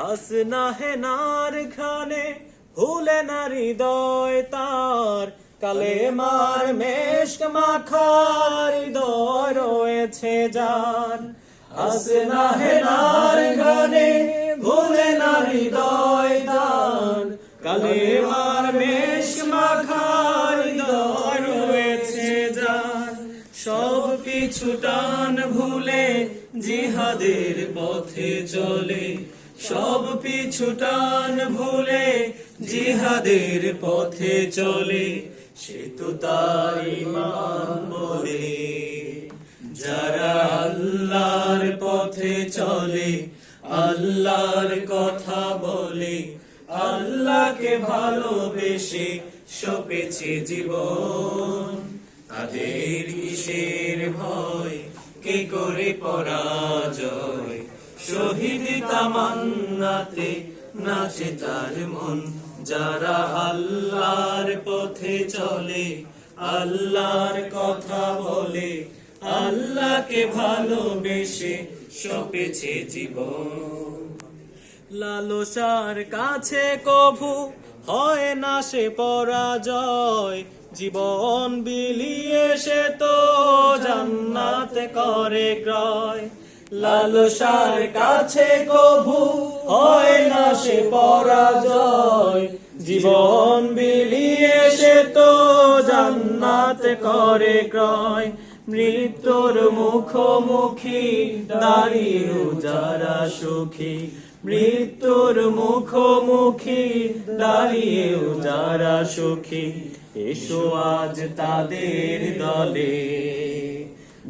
হাসনা হেনার ঘানে ভুলে না হৃদয় তার। কালে মার মেশক মাখার হৃদয় রয়েছে যার। হাসনা হেনার ঘানে ভুলে না হৃদয় তার। কালে মার মেশক মাখার হৃদয় রয়েছে যার। সব কিছু টান ভুলে জিহাদের পথে চলে। সব পিছু টান ভুলে জিহাদের পথে চলে, সে তো তার বলে। যারা আল্লাহর পথে চলে, আল্লাহর কথা বলে, আল্লাহকে ভালোবেসে সপেছে জীবন। তাদের কিসের ভয়? কে করে পরাজয়? শহীদ তামান্নাতে নাচে তার মন। যারা আল্লাহর পথে চলে, আল্লাহর কথা বলে, আল্লাহকে ভালোবেসে সপেছে জীবন। লালসার কাছে কভু হয় না সে পরাজয়, জীবন বিলিয়ে সে তো জান্নাত করে ক্রয়। লালসার কাছে কভু হয় না সে পরাজয়। জীবন বিলিয়ে সে তো জান্নাত করে ক্রয়। মৃত্যুর মুখোমুখি দাঁড়িয়ে যারা সুখী। মৃত্যুর মুখোমুখি দাঁড়িয়ে যারা সুখী। এসো আজ তাদের দলে।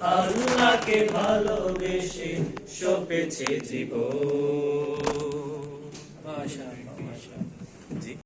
আল্লাহকে ভালোবেসে সপেছে জীবন।